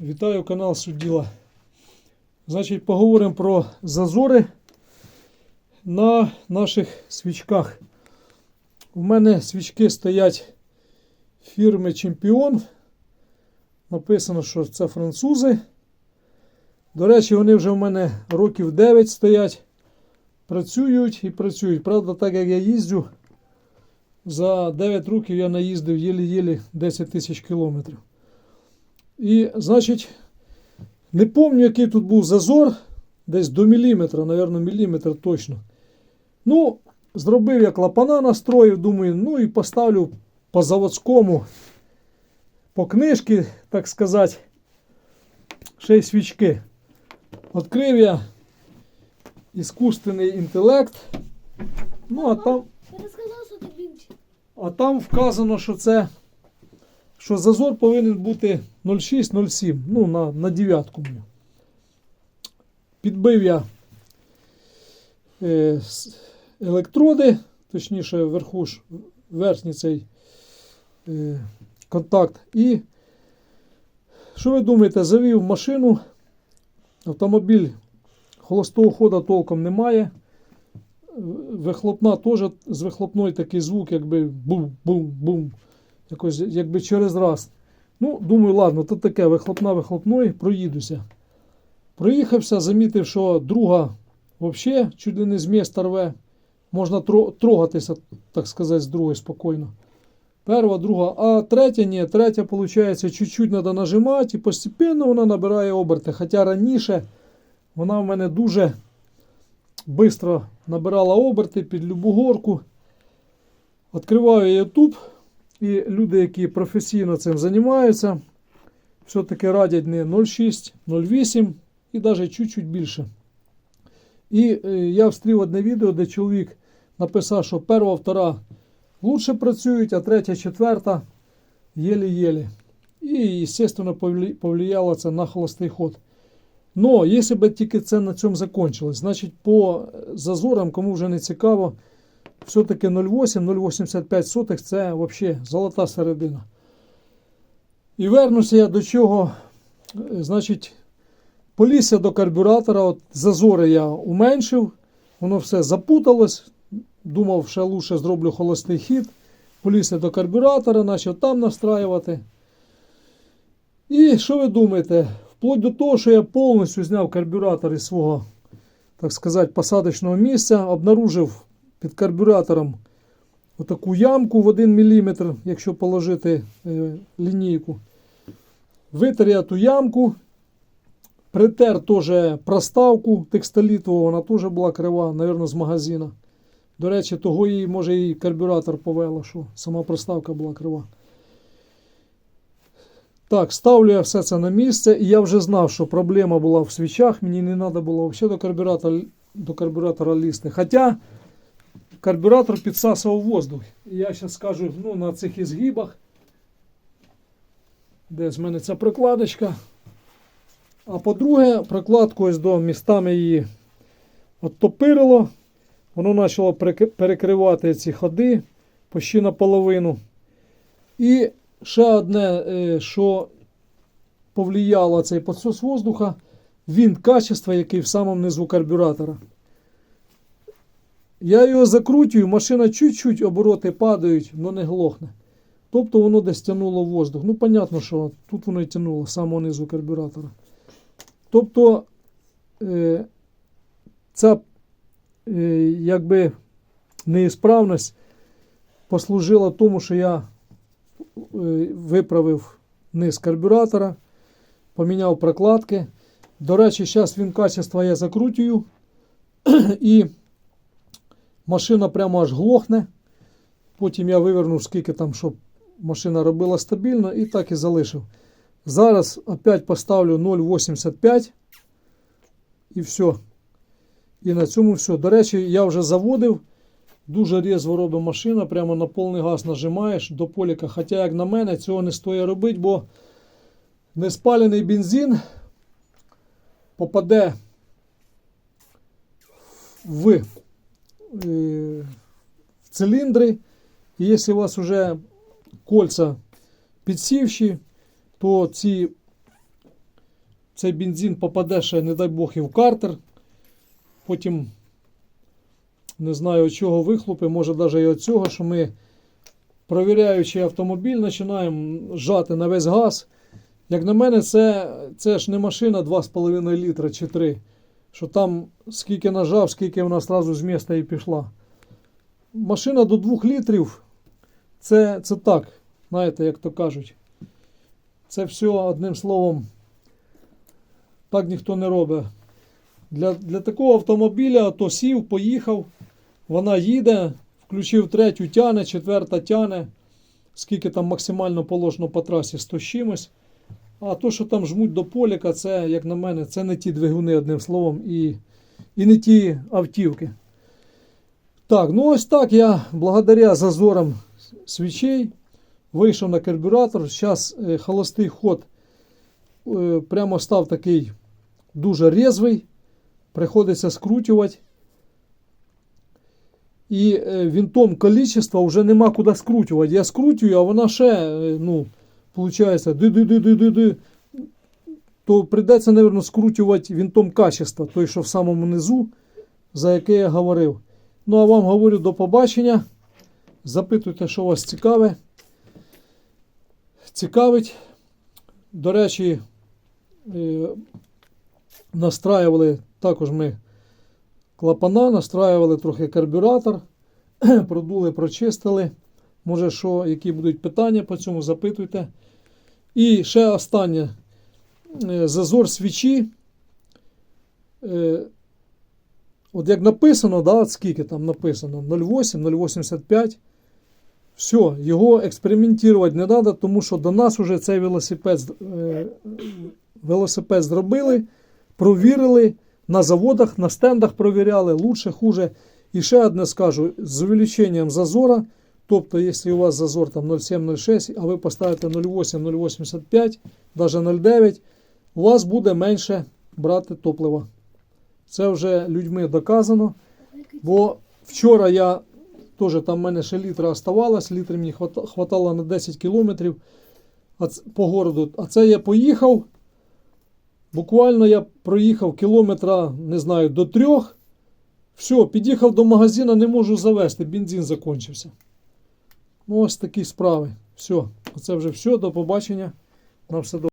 Вітаю канал Судділа. Значить, поговоримо про зазори на наших свічках. У мене свічки стоять фірми Чемпіон. Написано, що це французи. До речі, вони вже в мене років 9 стоять. Працюють і працюють. Правда, так як я їздю, за 9 років я наїздив єлі-єлі 10 тисяч кілометрів. І, значить, не пам'ятаю, який тут був зазор, десь до міліметра, напевно, міліметр точно. Ну, зробив я клапана, настроїв, думаю, ну і поставлю по заводському, по книжці, так сказати, ще й свічки. Відкрив я іскусственний інтелект. Ну, а там, а там вказано, що це що зазор повинен бути 0,6-0,7, ну, на, на дев'ятку. Підбив я е, електроди, точніше, вверху ж, верхній цей е, контакт. І що ви думаєте, завів машину, автомобіль холостого ходу толком немає. Вихлопна теж з вихлопної такий звук, якби бум-бум-бум. Якось якби через раз. Ну, думаю, ладно, то таке вихлопна вихлопної, проїдуся. Проїхався, замітив, що друга взагалі чуть ли не з міста рве. Можна трогатися, так сказати, з другої спокійно. Перша, друга, а третя ні, третя, виходить, чуть-чуть треба нажимати і постепенно вона набирає оберти. Хоча раніше вона в мене дуже швидко набирала оберти під любу горку. Відкриваю YouTube. І люди, які професійно цим займаються, все-таки радять не 0,6, 0,8 і навіть чуть-чуть більше. І е, я встрів одне відео, де чоловік написав, що перша, втора лучше працюють, а третя, четверта єлі-єлі. І, звісно, повлияло це на холостий ход. Но, якщо б тільки це на цьому закончилось, значить по зазорам, кому вже не цікаво, все-таки 0,8-0,85 сотих це взагалі золота середина. І вернуся я до чого. Е, Значить, полізся до карбюратора, от зазори я уменшив, воно все запуталось. Думав, що лучше зроблю холостий хід. Полізся до карбюратора, почав там настраювати. І що ви думаєте? Вплоть до того, що я повністю зняв карбюратор із свого, так сказати, посадочного місця, обнаружив під карбюратором отаку ямку в 1 мм, якщо положити е, лінійку. Витер я ту ямку, притер теж проставку текстолітову, вона теж була крива, мабуть, з магазина. До речі, того її, може, і карбюратор повело, що сама проставка була крива. Так, ставлю я все це на місце, і я вже знав, що проблема була в свічах. Мені не треба було взагалі до карбюратора, до карбюратора лізти. Хоча карбюратор підсасував воздух. І я зараз скажу ну, на цих ізгибах, де з мене ця прокладочка. А по-друге, прокладку ось до містами її оттопирило. Воно почало перекривати ці ходи почти наполовину. І ще одне, е, що повлияло цей підсос воздуха, він качества, який в самому низу карбюратора. Я його закрутюю, машина чуть-чуть обороти падають, але не глохне. Тобто воно десь тягнуло воздух. Ну, понятно, що тут воно і тягнуло з самого низу карбюратора. Тобто е, ця е, якби неісправність послужила тому, що я е, виправив низ карбюратора, поміняв прокладки. До речі, зараз він качества я закрутюю і машина прямо аж глохне. Потім я вивернув, скільки там, щоб машина робила стабільно, і так і залишив. Зараз опять поставлю 0,85 і все. І на цьому все. До речі, я вже заводив. Дуже різво робить машина, прямо на повний газ нажимаєш до поліка. Хоча, як на мене, цього не стоїть робити, бо неспалений бензин попаде в, в циліндри. І якщо у вас вже кольця підсівші, то ці цей бензин попаде ще, не дай Бог, і в картер. Потім не знаю від чого вихлопи, може навіть і від цього, що ми, провіряючи автомобіль, починаємо жати на весь газ. Як на мене, це, це ж не машина 2,5 літра чи 3. Що там скільки нажав, скільки вона одразу з міста і пішла. Машина до 2 літрів. Це, це так, знаєте, як то кажуть. Це все одним словом. Так ніхто не робить. Для, для такого автомобіля то сів, поїхав, вона їде, включив третю, тяне, четверта тяне. Скільки там максимально положено по трасі 100 з чимось. А то, що там жмуть до поліка, це, як на мене, це не ті двигуни, одним словом, і, і не ті автівки. Так, ну ось так я благодаря зазорам свічей вийшов на карбюратор. Зараз е, холостий ход е, прямо став такий дуже резвий. Приходиться скручувати. І е, винтом количества вже нема куди скручувати. Я скрутюю, а вона ще, е, ну, виходить, ди-ди-ди-ди-ди-ди. То прийдеться, мабуть, скручувати винтом качества, той, що в самому низу, за яке я говорив. Ну, а вам говорю до побачення. Запитуйте, що вас цікаве. Цікавить. До речі, е, настраювали також ми клапана, настраювали трохи карбюратор, продули, прочистили. Може, що, які будуть питання по цьому, запитуйте. І ще останнє. Е, Зазор свічі. Е, От як написано, да, скільки там написано? 0,8, 0,85. Все, його експериментувати не треба, тому що до нас вже цей велосипед, е, велосипед зробили, провірили, на заводах, на стендах провіряли, лучше, хуже. І ще одне скажу: з увеличенням зазора, тобто, якщо у вас зазор там 0,7-0,6, а ви поставите 0,8, 0,85, навіть 0,9, у вас буде менше брати топлива. Це вже людьми доказано. Бо вчора я теж там в мене ще літра оставалось, літр мені хвата- хватало на 10 кілометрів по городу. А це я поїхав. Буквально я проїхав кілометра, не знаю, до трьох. Все, під'їхав до магазину, не можу завести, бензин закінчився. Ну, ось такі справи. Все, це вже все. До побачення. На все добре.